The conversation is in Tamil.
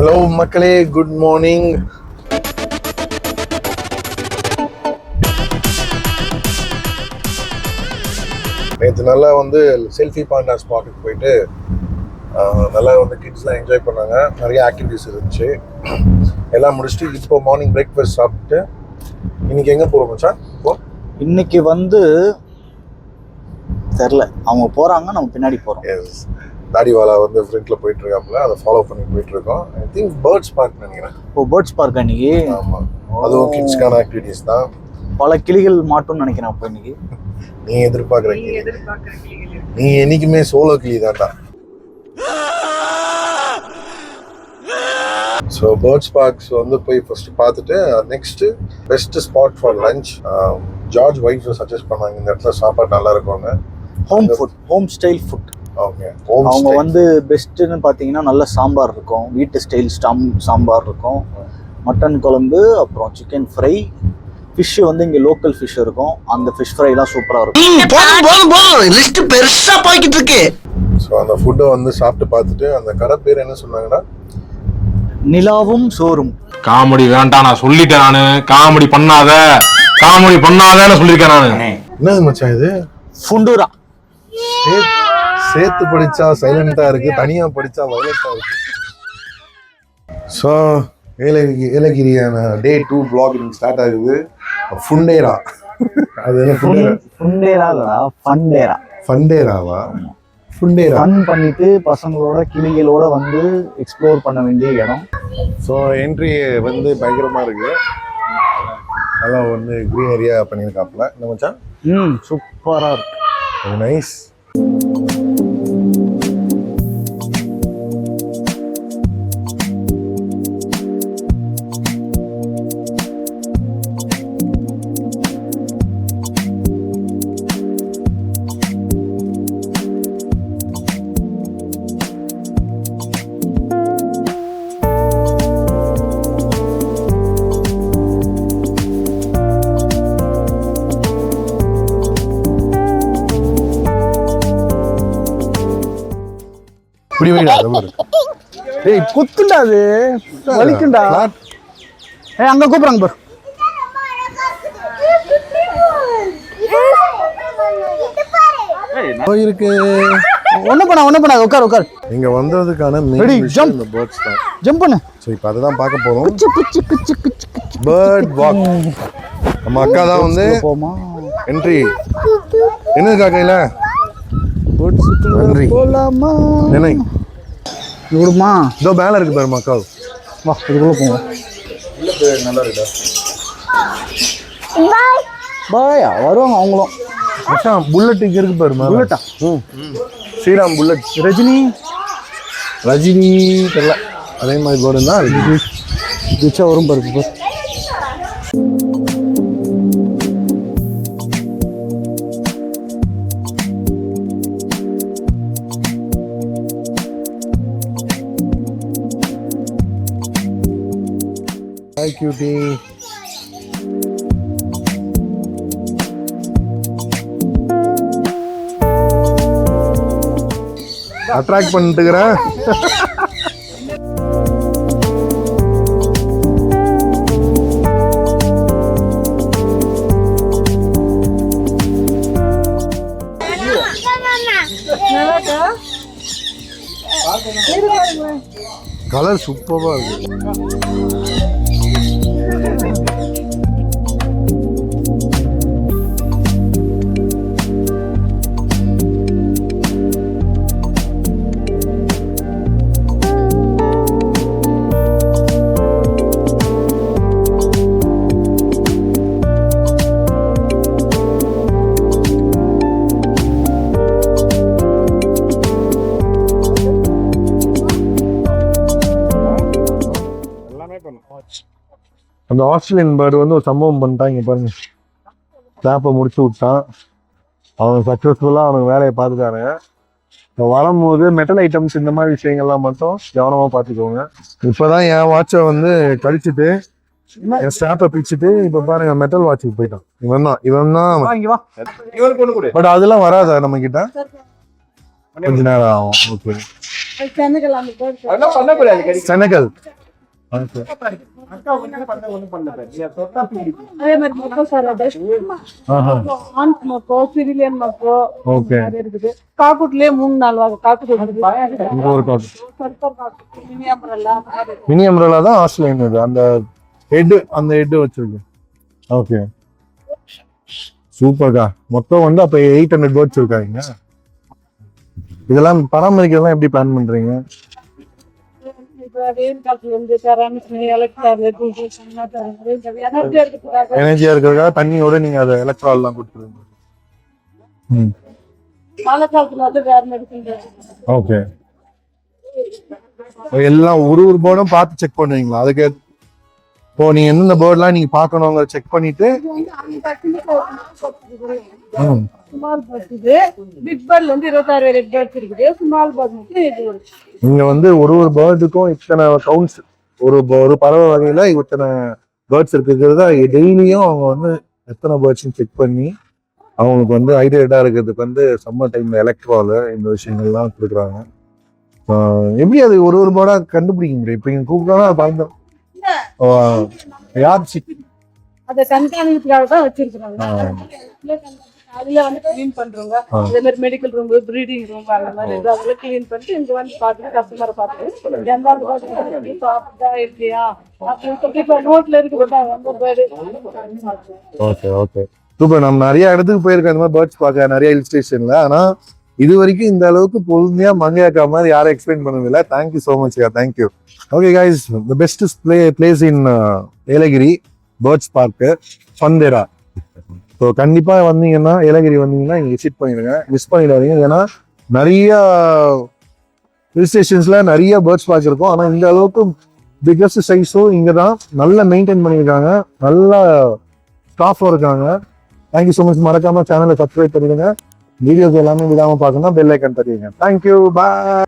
ஹலோ மக்களே குட் மார்னிங். நேற்று நல்லா வந்து செல்ஃபி பாண்டா ஸ்பாட்டுக்கு போயிட்டு நல்லா வந்து கிட்ஸ்லாம் என்ஜாய் பண்ணாங்க. நிறைய ஆக்டிவிட்டிஸ் இருந்துச்சு. எல்லாம் முடிச்சுட்டு இப்போ மார்னிங் பிரேக்ஃபாஸ்ட் சாப்பிட்டு இன்னைக்கு எங்கே போகிறோம் மச்சான்? இப்போ இன்னைக்கு வந்து தெரில அவங்க போறாங்க நம்ம பின்னாடி எஸ் தாடிவாலா வந்து ஃப்ரண்ட்ல போயிட்டு இருக்காப்புல அதை ஃபாலோ பண்ணி போயிட்டு இருக்கோம் ஐ திங்க் பேர்ட்ஸ் பார்க் நினைக்கிறேன். ஓ பேர்ட்ஸ் பார்க் அன்னைக்கு ஆமாம் அதுவும் கிட்ஸ்க்கான ஆக்டிவிட்டிஸ் தான். பல கிளிகள் மாட்டும்னு நினைக்கிறேன் அப்போ இன்னைக்கு. நீ எதிர்பார்க்குற கிளி. நீ என்னைக்குமே சோலோ கிளி தான்டா. ஸோ பேர்ட்ஸ் பார்க்ஸ் வந்து போய் ஃபர்ஸ்ட் பார்த்துட்டு next best spot for lunch George wife suggest பண்ணாங்க இந்த இடத்துல சாப்பாடு நல்லா இருக்கும்னு. Home food home style food அவங்க வந்து பெஸ்ட்டுன்னு பார்த்தீங்கன்னா நல்ல சாம்பார் இருக்கும். வீட்டு ஸ்டைல் ஸ்டாம் சாம்பார் இருக்கும். மட்டன் குழம்பு அப்புறம் சிக்கன் ஃப்ரை ஃபிஷ் வந்து இங்கே லோக்கல் ஃபிஷ் இருக்கும். அந்த ஃபிஷ் ஃப்ரைலாம் சூப்பராக இருக்கும். போதும் போதும் போதும். லிஸ்ட் பெருசா போய்கிட்டு இருக்கு. ஸோ அந்த ஃபுட்டை வந்து சாப்பிட்டு பார்த்துட்டு அந்த கடை பேர் என்ன சொன்னாங்கன்னா? நிலாவும் சோறும். காமெடி வேண்டாம் நான் சொல்லிட்டேன் நானு. காமெடி பண்ணாத. காமெடி பண்ணாதன்னு சொல்லியிருக்கேன் நானு. என்னது மச்சான் இது? ஃபுண்டுரா. சேர்த்து படிச்சா சைலண்டா இருக்கு தனியா படிச்சா வயலண்டா இருக்கு. ஸோ ஏலகிரி ஏலகிரியான டே டூ பிளாக் ஸ்டார்ட் ஆகுது. ஃபுண்டேரா அது என்ன ஃபுண்டேரா ஃபுண்டேரா ஃபண்டேரா ஃபண்டேராவா ஃபுண்டேரா ஃபன் பண்ணிட்டு பசங்களோட கிளிகளோட வந்து எக்ஸ்ப்ளோர் பண்ண வேண்டிய இடம். ஸோ என்ட்ரி வந்து பயங்கரமா இருக்கு. நல்லா வந்து க்ரீன் ஏரியா பண்ணியிருக்காப்புல. என்ன மச்சான்? ம். சூப்பராக இருக்கு. நைஸ் இப்படி வைடா டேய் குத்துண்டா அது. வலிக்குண்டா. ஏய் அங்க கூப்பிடுறாங்க பாரு. இருக்கு ஒண்ணு பண்ணா ஒண்ணு பண்ணா உட்கார் உட்கார். இங்க வந்ததுக்கான மெயின் jump. இந்த பேர்ட்ஸ் தான். ஜம்ப் பண்ணு. ஸோ இப்போ அதை தான் பார்க்க போறோம். குச்சு குச்சு குச்சு குச்சு குச்சு பேர்ட் வாக் நம்ம அக்கா தான் வந்து போமா? என்ட்ரி என்னதுக்கா கையில போலாமா? நினை. விடுமா இதோ மேல இருக்கு பாருமா அக்கா வா இதுக்குள்ள போவோம். நல்லா இருக்கா? பாயா. வருவாங்க அவங்களும். மச்சான் புல்லட் இங்க இருக்கு பாருமா புல்லட்டா? ம். ஸ்ரீராம் புல்லட். ரஜினி? ரஜினி தெரியல. அதே மாதிரி போர்டு தான் இருக்கு வரும் பாரு பாரு ஹாய் கியூட்டி அட்ராக்ட் பண்ணிட்டுக்கிறேன். கலர் சூப்பராக இருக்கு. Yeah. அந்த ஆஸ்திரேலியன் பேர்டு வந்து ஒரு சம்பவம் பண்ணிட்டாங்க பாருங்க. ஸ்டாப்பை முடிச்சு விட்டான். அவன் சக்ஸஸ்ஃபுல்லாக அவனுக்கு வேலையை பார்த்துட்டானுங்க இப்போ வரும்போது மெட்டல் ஐட்டம்ஸ் இந்த மாதிரி விஷயங்கள்லாம் மட்டும் கவனமாக பார்த்துக்கோங்க. இப்போதான் என் வாட்சை வந்து கழிச்சிட்டு என் ஸ்டாப்பை பிச்சுட்டு இப்போ பாருங்க மெட்டல் வாட்சுக்கு போயிட்டான். இவன் தான் இவன் தான் வா இங்க வா. பட் அதெல்லாம் வராதா நம்ம கிட்ட கொஞ்ச நேரம் ஆகும். ஓகே சென்னைகள் மக்கோ மக்கோ மக்கோ ஓகே. இருக்குது. காக்குட்லயே மூணு வகை காக்குட் இருக்குது. ஒரு காக்குட் மினி அம்பரல்லா மினி அம்ரலா தான் ஆஸ்திரேலியன் இது அந்த ஹெட் அந்த ஹெட் வச்சிருக்கு ஓகே சூப்பர்க்கா மொத்தம் வந்து அப்ப எயிட் ஹண்ட்ரட் பேர்ட்ஸ் இருக்காங்க இதெல்லாம் பராமரிக்கிறதெல்லாம் எப்படி பிளான் பண்றீங்க? எனர்ஜியா இருக்கிறதுக்காக தண்ணியோட நீங்க அதை எலக்ட்ரால் எல்லாம் கொடுத்துருங்க ஓகே. எல்லாம் ஒரு ஒரு போர்டும் பார்த்து செக் பண்ணுவீங்களா? அதுக்கு இப்போ நீங்க எந்தெந்த போர்ட்லாம் நீங்க பார்க்கணுங்க செக் பண்ணிட்டு ஸ்மால் பர்ட் இது. பிக் பேர்ட்ல வந்து இருபத்தாறு வெரைட்டி பேர்ட்ஸ் இருக்குது. ஸ்மால் பேர்ட் வந்து இது ஒரு வந்து ஒரு ஒரு பேர்டுக்கும் இத்தனை கவுண்ட்ஸ் ஒரு ஒரு பறவை வகையில இத்தனை பேர்ட்ஸ் இருக்கிறத டெய்லியும் அவங்க வந்து எத்தனை பேர்ட்ஸ் செக் பண்ணி அவங்களுக்கு வந்து ஹைட்ரேட்டா இருக்கிறதுக்கு வந்து சம்மர் டைம்ல எலக்ட்ரால் இந்த விஷயங்கள்லாம் கொடுக்குறாங்க. எப்படி அது ஒரு ஒரு பேர்டா கண்டுபிடிக்க முடியும்? இப்போ இங்க கூப்பிட்டோம்னா அது ஓ, யார் சிக் அதை கண்காணிக்கிறதுக்காக தான் வச்சிருக்கிறாங்க. அதுல வந்து க்ளீன் பண்றவங்க. அதே மாதிரி மெடிக்கல் ரூம் ப்ரீடிங் ரூம் அந்த மாதிரி அதெல்லாம் க்ளீன் பண்ணிட்டு இங்க வந்து பார்த்துட்டு கஸ்டமரை பார்த்துட்டு எந்த ஆள் பார்த்துட்டு சாப்பிட்டா இருக்கியா? இப்போ நோட்ல இருக்கு ஓகே ஓகே. சூப்பர் நம்ம நிறைய இடத்துக்கு போயிருக்கோம். இந்த மாதிரி பேர்ட்ஸ் பார்க்க நிறைய ஹில் ஸ்டேஷன்ல ஆனா இது வரைக்கும் இந்த அளவுக்கு பொறுமையா மங்கையாக்கா மாதிரி யாரும் எக்ஸ்பிளைன் பண்ணதில்லை. Thank you so much yeah thank you okay guys the best play place in Yelagiri birds park சந்தேரா so கண்டிப்பாக வந்தீங்கன்னா ஏலகிரி வந்தீங்கன்னா இங்கே விசிட் பண்ணிடுங்க. மிஸ் பண்ணிடாதீங்க. ஏன்னா நிறைய ஹில் ஸ்டேஷன்ஸில் நிறைய பேர்ட்ஸ் பார்க் இருக்கும். ஆனால் இந்த அளவுக்கு பிக்கஸ்ட் சைஸும் இங்கே தான் நல்லா மெயின்டைன் பண்ணியிருக்காங்க. நல்லா ஸ்டாஃபும் இருக்காங்க. தேங்க்யூ ஸோ மச் மறக்காம சேனலை சப்ஸ்கிரைப் பண்ணிடுங்க. வீடியோஸ் எல்லாமே விடாமல் பார்க்கணும் பெல் ஐக்கன் தெரியுங்க. Thank you bye